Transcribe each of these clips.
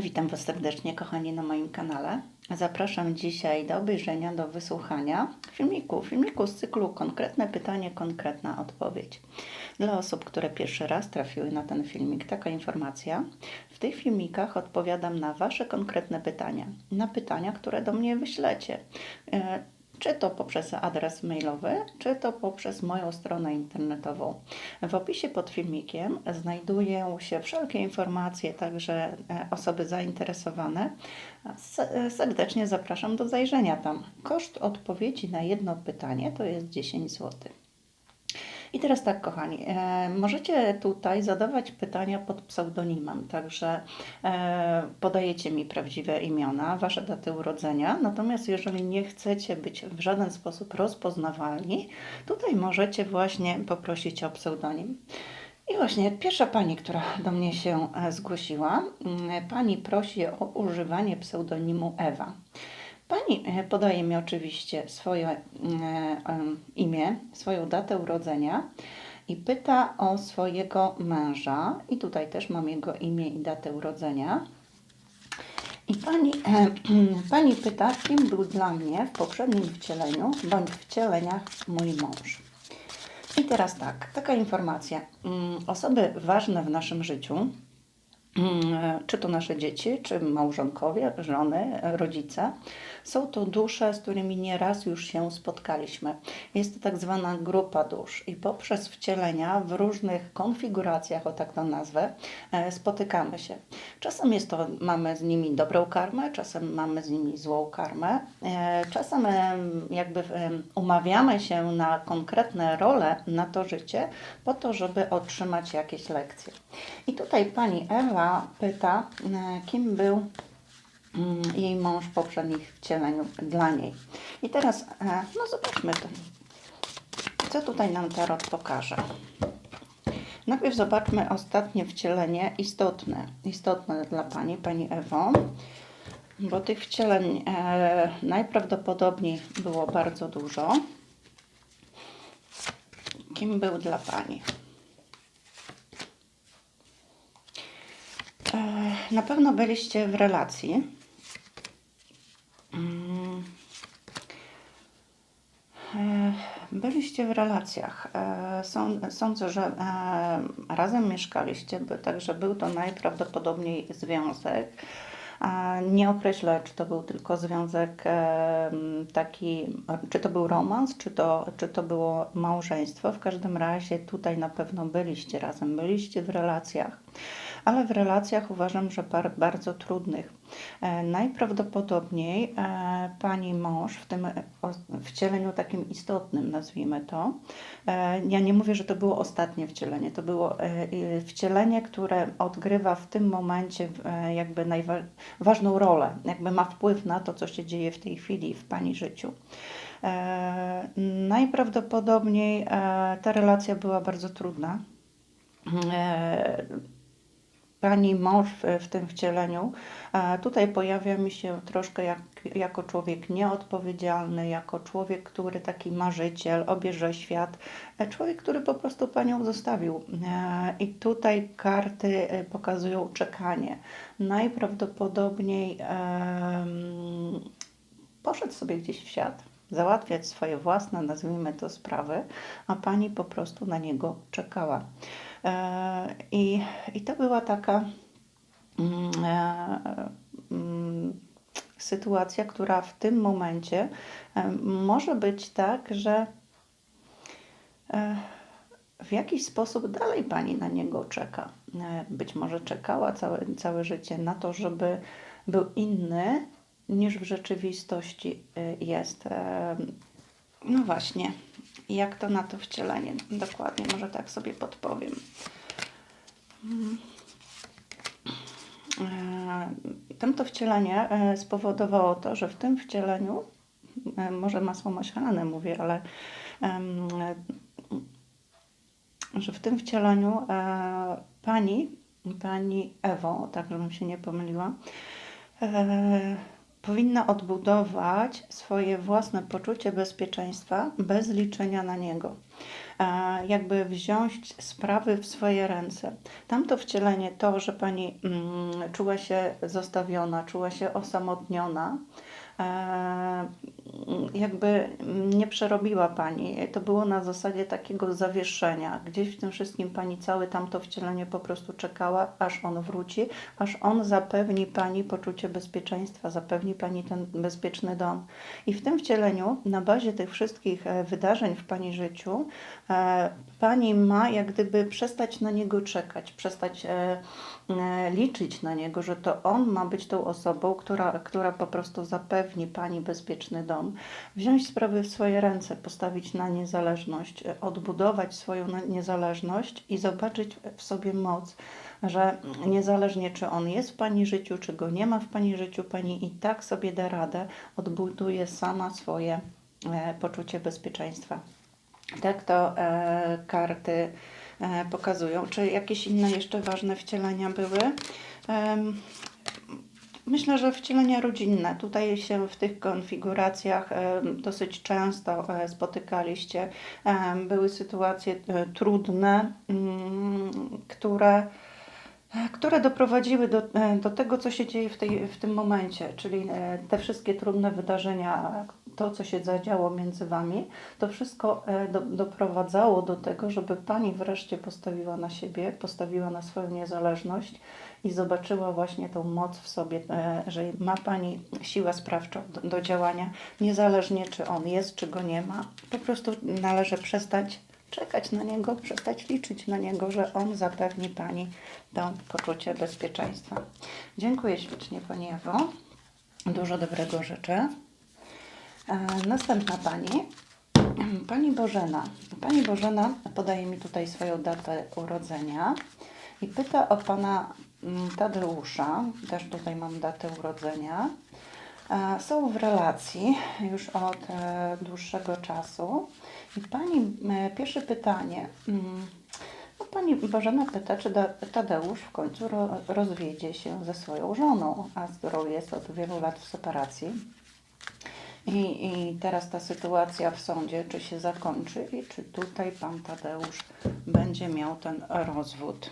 Witam Was serdecznie, kochani, na moim kanale. Zapraszam dzisiaj do obejrzenia, do wysłuchania filmiku, filmiku z cyklu Konkretne pytanie, konkretna odpowiedź. Dla osób, które pierwszy raz trafiły na ten filmik, taka informacja. W tych filmikach odpowiadam na Wasze konkretne pytania, na pytania, które do mnie wyślecie. E, czy to poprzez adres mailowy, czy to poprzez moją stronę internetową. W opisie pod filmikiem znajdują się wszelkie informacje, także e, osoby zainteresowane. S- Serdecznie zapraszam do zajrzenia tam. Koszt odpowiedzi na jedno pytanie to jest 10 zł. I teraz tak, kochani, e, możecie tutaj zadawać pytania pod pseudonimem, także e, podajecie mi prawdziwe imiona, wasze daty urodzenia, natomiast jeżeli nie chcecie być w żaden sposób rozpoznawalni, tutaj możecie właśnie poprosić o pseudonim. I właśnie pierwsza pani, która do mnie się e, zgłosiła, pani prosi o używanie pseudonimu Ewa. Pani e, podaje mi oczywiście swoje e, imię, swoją datę urodzenia i pyta o swojego męża. I tutaj też mam jego imię i datę urodzenia. I pani, e, pani pyta, kim był dla mnie w poprzednim wcieleniu bądź wcieleniach mój mąż. I teraz tak, taka informacja. Mm, Osoby ważne w naszym życiu, czy to nasze dzieci, czy małżonkowie, żony, e, rodzice, są to dusze, z którymi nieraz już się spotkaliśmy. Jest to tak zwana grupa dusz i poprzez wcielenia w różnych konfiguracjach, o tak to nazwę, e, spotykamy się. Czasem jest to, mamy z nimi dobrą karmę, czasem mamy z nimi złą karmę, e, czasem em, jakby umawiamy się na konkretne role na to życie, po to, żeby otrzymać jakieś lekcje. I tutaj pani Ewa pyta, e, kim był mm, jej mąż w poprzednich wcieleniu dla niej. I teraz, e, no zobaczmy. Co tutaj nam tarot pokaże? Najpierw zobaczmy ostatnie wcielenie istotne. Istotne dla Pani, Pani Ewo, bo tych wcieleń e, najprawdopodobniej było bardzo dużo. Kim był dla Pani? E, na pewno byliście w relacji. Mm. E, Byliście w relacjach. E, Są, sądzę, że e, razem mieszkaliście, także był to najprawdopodobniej związek. Nie określę, czy to był tylko związek taki, czy to był romans, czy to, czy to było małżeństwo. W każdym razie tutaj na pewno byliście razem, byliście w relacjach ale w relacjach uważam, że bar, bardzo trudnych. E, najprawdopodobniej e, pani mąż w tym e, wcieleniu takim istotnym, nazwijmy to, ja nie mówię, że to było ostatnie wcielenie, to było wcielenie, które odgrywa w tym momencie jakby najważną rolę, jakby ma wpływ na to, co się dzieje w tej chwili w pani życiu. Najprawdopodobniej ta relacja była bardzo trudna. Pani mąż w, tym wcieleniu, e, tutaj pojawia mi się troszkę jak, jako człowiek nieodpowiedzialny, jako człowiek, który taki marzyciel, obierze świat, e, człowiek, który po prostu panią zostawił. E, I tutaj karty pokazują czekanie. Najprawdopodobniej poszedł sobie gdzieś w świat, załatwiać swoje własne, nazwijmy to, sprawy, a pani po prostu na niego czekała. E, I, i to była taka mm, e, mm, sytuacja, która w tym momencie e, może być tak, że w jakiś sposób dalej pani na niego czeka. Być może czekała całe, całe życie na to, żeby był inny niż w rzeczywistości jest. No właśnie, jak to na to wcielenie dokładnie, może tak sobie podpowiem. E, Tamto wcielenie e, spowodowało to, że w tym wcieleniu, e, może masło maślane mówię, ale że w tym wcieleniu pani, pani Ewo, tak żebym się nie pomyliła, powinna odbudować swoje własne poczucie bezpieczeństwa bez liczenia na niego. E, jakby wziąć sprawy w swoje ręce. Tamto wcielenie, to, że pani mm, czuła się zostawiona, czuła się osamotniona, jakby nie przerobiła Pani. To było na zasadzie takiego zawieszenia. Gdzieś w tym wszystkim Pani całe tamto wcielenie po prostu czekała, aż on wróci, aż on zapewni Pani poczucie bezpieczeństwa, zapewni Pani ten bezpieczny dom. I w tym wcieleniu, na bazie tych wszystkich e, wydarzeń w Pani życiu, e, Pani ma jak gdyby przestać na niego czekać, przestać e, liczyć na niego, że to on ma być tą osobą, która, która po prostu zapewni Pani bezpieczny dom wziąć sprawy w swoje ręce, postawić na niezależność, odbudować swoją niezależność i zobaczyć w sobie moc, że niezależnie czy on jest w Pani życiu, czy go nie ma w Pani życiu, Pani i tak sobie da radę, odbuduje sama swoje e, poczucie bezpieczeństwa. Tak to e, karty e, pokazują. Czy jakieś inne jeszcze ważne wcielenia były? Myślę, że wcielenia rodzinne. Tutaj się w tych konfiguracjach dosyć często e, spotykaliście. Były sytuacje e, trudne, mm, które, e, które doprowadziły do, do tego, co się dzieje w, tej, w tym momencie, czyli te wszystkie trudne wydarzenia, to, co się zadziało między Wami, to wszystko do, doprowadzało do tego, żeby Pani wreszcie postawiła na siebie, postawiła na swoją niezależność i zobaczyła właśnie tą moc w sobie, e, że ma Pani siłę sprawczą do, do działania, niezależnie czy on jest, czy go nie ma. Po prostu należy przestać czekać na niego, przestać liczyć na niego, że on zapewni Pani to poczucie bezpieczeństwa. Dziękuję ślicznie Pani Ewo. Dużo dobrego życzę. E, następna Pani. Pani Bożena. Pani Bożena podaje mi tutaj swoją datę urodzenia i pyta o Pana Mm, Tadeusza, też tutaj mam datę urodzenia, e, są w relacji już od e, dłuższego czasu. I pani, e, pierwsze pytanie. Mm, no pani Bożena pyta, czy Tadeusz w końcu rozwiedzie się ze swoją żoną, a z którą jest od wielu lat w separacji. I, I teraz ta sytuacja w sądzie, czy się zakończy i czy tutaj pan Tadeusz będzie miał ten rozwód.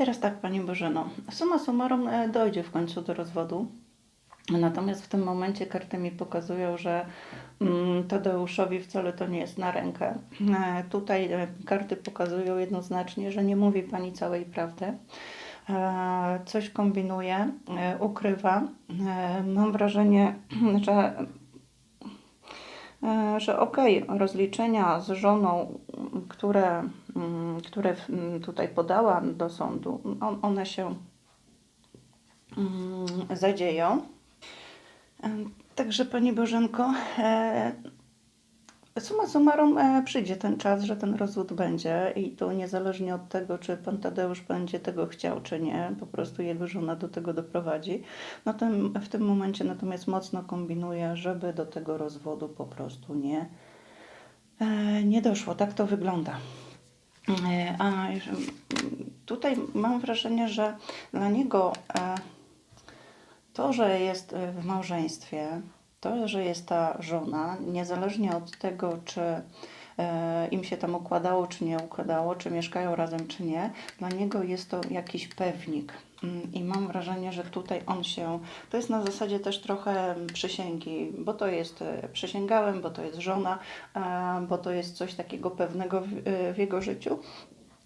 teraz tak, Pani Bożeno, suma summarum e, dojdzie w końcu do rozwodu. Natomiast w tym momencie karty mi pokazują, że mm, Tadeuszowi wcale to nie jest na rękę. E, tutaj e, karty pokazują jednoznacznie, że nie mówi Pani całej prawdy. Coś kombinuje, ukrywa. Mam wrażenie, że że okej, okay, rozliczenia z żoną, które które mm, tutaj podałam do sądu, one się mm, zadzieją. Także Pani Bożenko, e, suma summarum e, przyjdzie ten czas, że ten rozwód będzie i to niezależnie od tego, czy Pan Tadeusz będzie tego chciał, czy nie, po prostu jego żona do tego doprowadzi. No ten, w tym momencie natomiast mocno kombinuje, żeby do tego rozwodu po prostu nie, e, nie doszło. Tak to wygląda. E, a tutaj mam wrażenie, że dla niego e, to, że jest w małżeństwie, to, że jest ta żona, niezależnie od tego, czy e, im się tam układało, czy nie układało, czy mieszkają razem, czy nie, dla niego jest to jakiś pewnik. Mm, I mam wrażenie, że tutaj on się, to jest na zasadzie też trochę przysięgi, bo to jest e, przysięgałem, bo to jest żona, e, bo to jest coś takiego pewnego w, e, w jego życiu.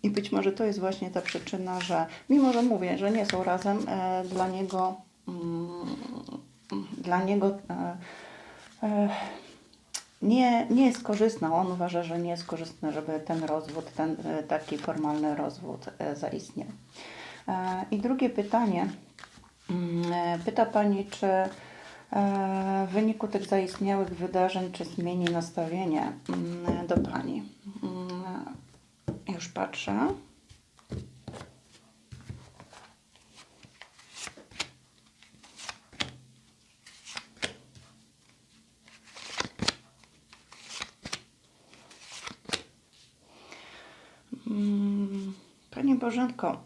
I być może to jest właśnie ta przyczyna, że mimo, że mówię, że nie są razem, dla niego, mm, dla niego nie, nie jest korzystna. On uważa, że nie jest korzystne, żeby ten rozwód, ten taki formalny rozwód zaistniał. E, I drugie pytanie. Mm, e, pyta Pani, czy e, w wyniku tych zaistniałych wydarzeń, czy zmieni nastawienie mm, do Pani? Mm, już patrzę. Pani Bożenko,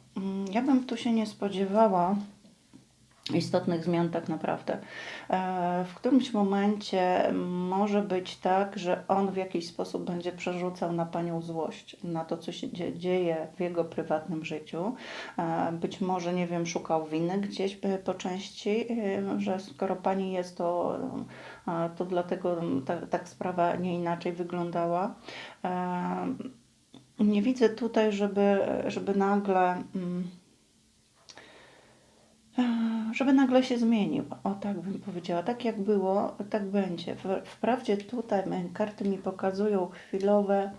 bym tu się nie spodziewała istotnych zmian tak naprawdę. E, W którymś momencie może być tak, że on w jakiś sposób będzie przerzucał na panią złość, na to, co się dzie- dzieje w jego prywatnym życiu. E, Być może, nie wiem, szukał winy gdzieś e, po części, że skoro pani jest, to, to dlatego tak, tak sprawa nie inaczej wyglądała. Nie widzę tutaj, żeby, żeby nagle. mm, Żeby nagle się zmienił. O tak bym powiedziała. Tak jak było, tak będzie. Wprawdzie tutaj karty mi pokazują chwilowe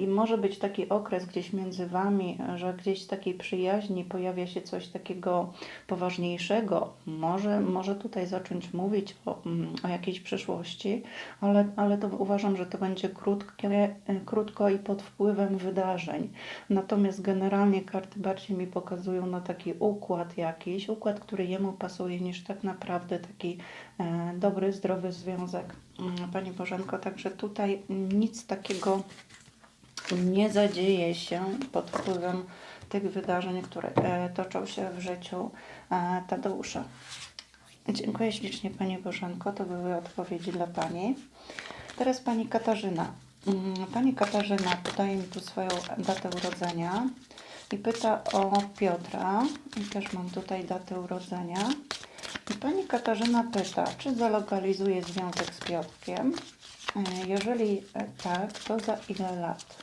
i może być taki okres gdzieś między Wami, e, że gdzieś takiej przyjaźni pojawia się coś takiego poważniejszego. Może, może tutaj zacząć mówić o, mm, o jakiejś przyszłości, ale, ale to uważam, że to będzie krótkie, e, krótko i pod wpływem wydarzeń. Natomiast generalnie karty bardziej mi pokazują na taki układ jakiś, układ, który jemu pasuje, niż tak naprawdę taki e, dobry, zdrowy związek. Mm, Pani Bożenko, także tutaj nic takiego nie zadzieje się pod wpływem tych wydarzeń, które e, toczą się w życiu e, Tadeusza. Dziękuję ślicznie Pani Bożenko, to były odpowiedzi dla Pani. Teraz Pani Katarzyna. Mm, Pani Katarzyna podaje mi tu swoją datę urodzenia i pyta o Piotra. I też mam tutaj datę urodzenia. I Pani Katarzyna pyta, czy zalokalizuje związek z Piotrkiem? E, Jeżeli tak, to za ile lat?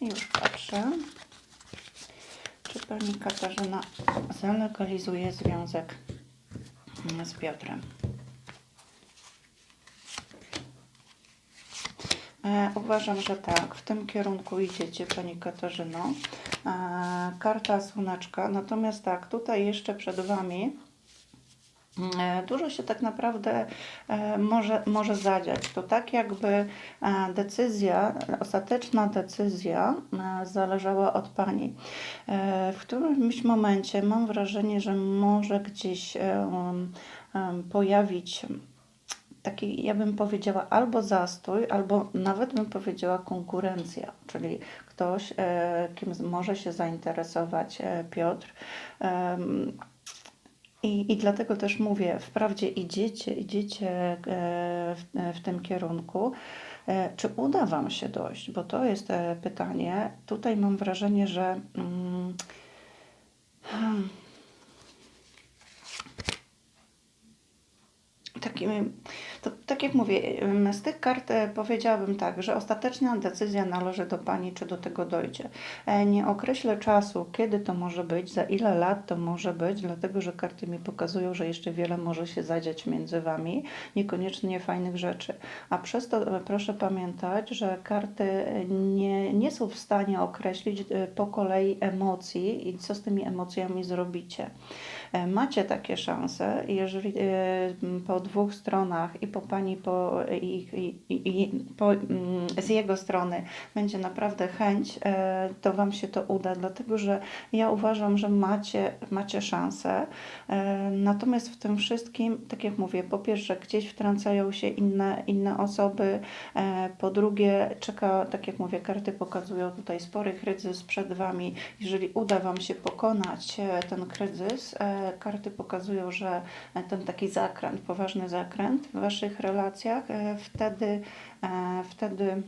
Już patrzę. Czy Pani Katarzyna zalokalizuje związek mm, z Piotrem? E, Uważam, że tak. W tym kierunku idziecie, Pani Katarzyno. E, Karta słoneczka. Natomiast tak, tutaj jeszcze przed Wami dużo się tak naprawdę e, może, może zadziać. To tak jakby e, decyzja, ostateczna decyzja e, zależała od Pani. E, W którymś momencie mam wrażenie, że może gdzieś e, um, pojawić taki, ja bym powiedziała, albo zastój, albo nawet bym powiedziała konkurencja, czyli ktoś, e, kim może się zainteresować e, Piotr. I, I dlatego też mówię, wprawdzie idziecie, idziecie e, w, w tym kierunku. E, Czy uda Wam się dojść? Bo to jest e, pytanie. Tutaj mam wrażenie, że mm, hmm, Takim, to, tak jak mówię, z tych kart e, powiedziałabym tak, że ostateczna decyzja należy do Pani, czy do tego dojdzie. E, Nie określę czasu, kiedy to może być, za ile lat to może być, dlatego że karty mi pokazują, że jeszcze wiele może się zadziać między Wami, niekoniecznie fajnych rzeczy. A przez to e, proszę pamiętać, że karty nie, nie są w stanie określić po kolei emocji i co z tymi emocjami zrobicie. Macie takie szanse, jeżeli po dwóch stronach i po Pani po, i, i, i, po, mm, z jego strony będzie naprawdę chęć, e, to Wam się to uda, dlatego że ja uważam, że macie, macie szansę. E, Natomiast w tym wszystkim, tak jak mówię, po pierwsze gdzieś wtrącają się inne, inne osoby, e, po drugie czeka, tak jak mówię, karty pokazują tutaj spory kryzys przed Wami. Jeżeli uda Wam się pokonać ten kryzys, karty pokazują, że ten taki zakręt, poważny zakręt w Waszych relacjach, e, wtedy, e, wtedy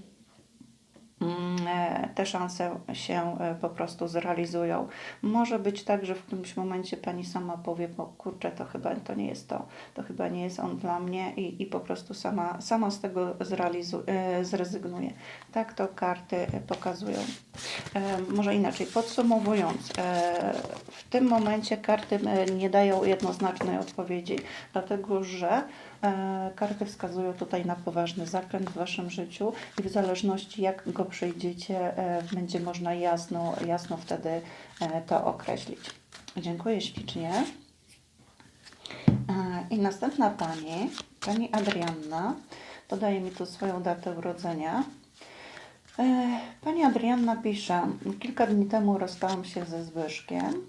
mm, e, te szanse się po prostu zrealizują. Może być tak, że w którymś momencie pani sama powie, bo kurczę, to chyba to nie jest to, to chyba nie jest on dla mnie i, i po prostu sama, sama z tego zrezygnuje. Tak to karty pokazują. Może inaczej, podsumowując, w tym momencie karty nie dają jednoznacznej odpowiedzi, dlatego że karty wskazują tutaj na poważny zakręt w Waszym życiu i w zależności jak go przejdziecie, e, będzie można jasno, jasno wtedy e, to określić. Dziękuję ślicznie. E, I następna Pani, Pani Adrianna, podaje mi tu swoją datę urodzenia. E, Pani Adrianna pisze, kilka dni temu rozstałam się ze Zbyszkiem.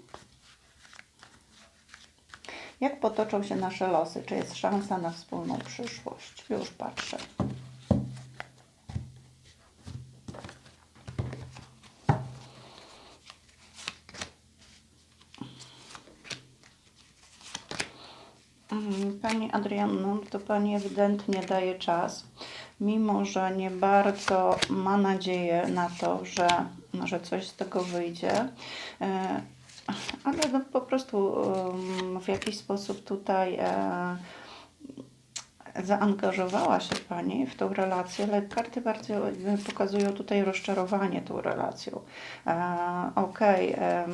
Jak potoczą się nasze losy? Czy jest szansa na wspólną przyszłość? Już patrzę. Mm, Pani Adrianno, to Pani ewidentnie daje czas, mimo że nie bardzo ma nadzieję na to, że, no, że coś z tego wyjdzie. E, E, ale no po prostu w jakiś sposób tutaj e, zaangażowała się Pani w tą relację, ale karty bardzo e, pokazują tutaj rozczarowanie tą relacją. E, Okej, em,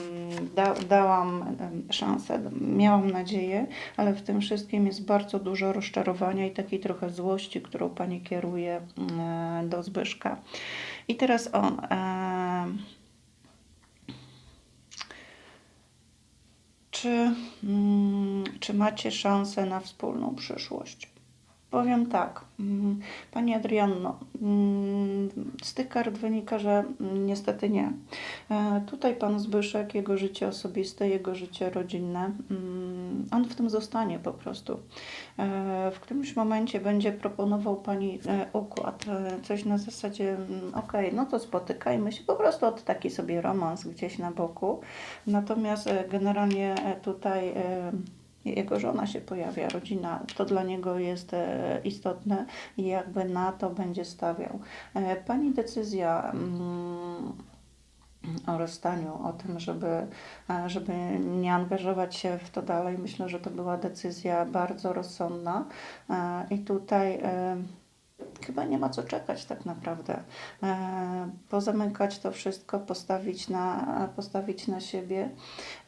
da, dałam szansę, miałam nadzieję, ale w tym wszystkim jest bardzo dużo rozczarowania i takiej trochę złości, którą Pani kieruje mm, do Zbyszka. I teraz on. em, czy, mm, czy macie szansę na wspólną przyszłość? Powiem tak, mm, Pani Adrianno, mm, z tych kart wynika, że mm, niestety nie. E, Tutaj Pan Zbyszek, jego życie osobiste, jego życie rodzinne, on w tym zostanie po prostu. E, W którymś momencie będzie proponował Pani e, układ, coś na zasadzie, okej, no to spotykajmy się, po prostu od taki sobie romans gdzieś na boku. Natomiast generalnie tutaj jego żona się pojawia, rodzina, to dla niego jest e, istotne i jakby na to będzie stawiał. E, Pani decyzja mm, o rozstaniu, o tym, żeby, e, żeby nie angażować się w to dalej, myślę, że to była decyzja bardzo rozsądna i tutaj chyba nie ma co czekać tak naprawdę. E, pozamykać to wszystko, postawić na, postawić na siebie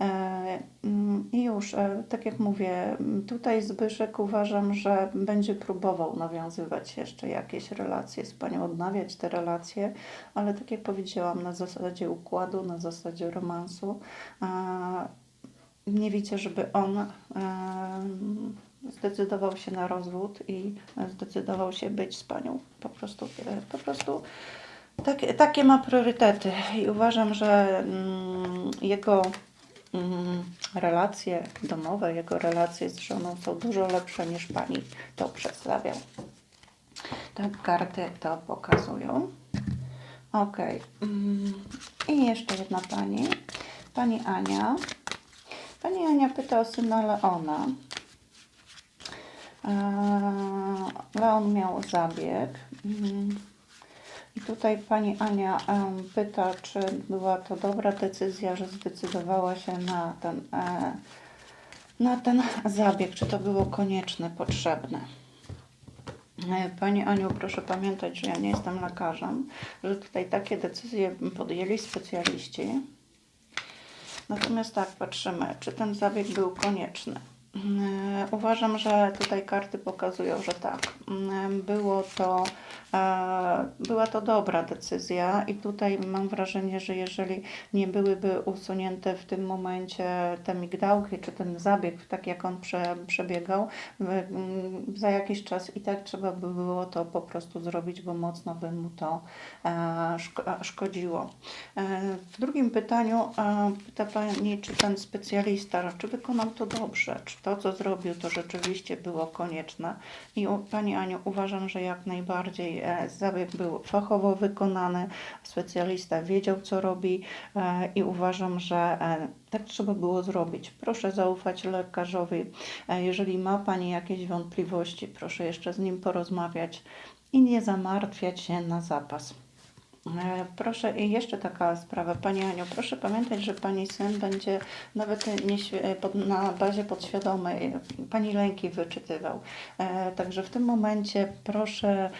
e, mm, i już, e, tak jak mówię, tutaj Zbyszek uważam, że będzie próbował nawiązywać jeszcze jakieś relacje z Panią, odnawiać te relacje, ale tak jak powiedziałam, na zasadzie układu, na zasadzie romansu. E, nie widzę, żeby on e, zdecydował się na rozwód i zdecydował się być z panią. Po prostu, e, po prostu tak, takie ma priorytety i uważam, że mm, jego mm, relacje domowe, jego relacje z żoną są dużo lepsze niż pani to przedstawiał. Tak karty to pokazują. Ok. Mm, I jeszcze jedna pani. Pani Ania. Pani Ania pyta o syna Leona. Leon miał zabieg. Mm. I tutaj pani Ania pyta, czy była to dobra decyzja, że zdecydowała się na ten, e, na ten zabieg, czy to było konieczne, potrzebne. E, Pani Aniu, proszę pamiętać, że ja nie jestem lekarzem, że tutaj takie decyzje podjęli specjaliści. Natomiast tak, patrzymy, czy ten zabieg był konieczny. Mm, Uważam, że tutaj karty pokazują, że tak. Mm, Było to, e, była to dobra decyzja i tutaj mam wrażenie, że jeżeli nie byłyby usunięte w tym momencie te migdałki, czy ten zabieg, tak jak on prze, przebiegał, mm, za jakiś czas i tak trzeba by było to po prostu zrobić, bo mocno by mu to e, szko- szkodziło. E, W drugim pytaniu e, pyta Pani, czy ten specjalista, czy wykonał to dobrze, czy to, co zrobił, to rzeczywiście było konieczne. I Pani Aniu, uważam, że jak najbardziej e, zabieg był fachowo wykonany, specjalista wiedział, co robi e, i uważam, że e, tak trzeba było zrobić. Proszę zaufać lekarzowi. Jeżeli ma Pani jakieś wątpliwości, proszę jeszcze z nim porozmawiać i nie zamartwiać się na zapas. E, Proszę, i jeszcze taka sprawa, Pani Aniu, proszę pamiętać, że Pani syn będzie nawet nieświ- e, na bazie podświadomej Pani lęki wyczytywał. E, Także w tym momencie proszę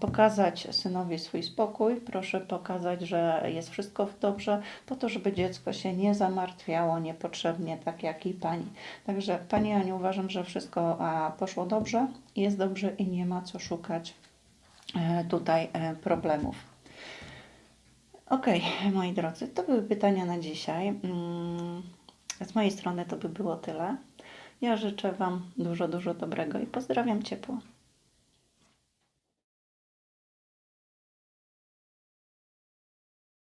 pokazać synowi swój spokój, proszę pokazać, że jest wszystko dobrze, po to, żeby dziecko się nie zamartwiało niepotrzebnie, tak jak i Pani. Także Pani Aniu, uważam, że wszystko poszło dobrze, jest dobrze i nie ma co szukać tutaj problemów. Okej, moi drodzy, to były pytania na dzisiaj. Mm, Z mojej strony to by było tyle. Ja życzę Wam dużo, dużo dobrego i pozdrawiam ciepło.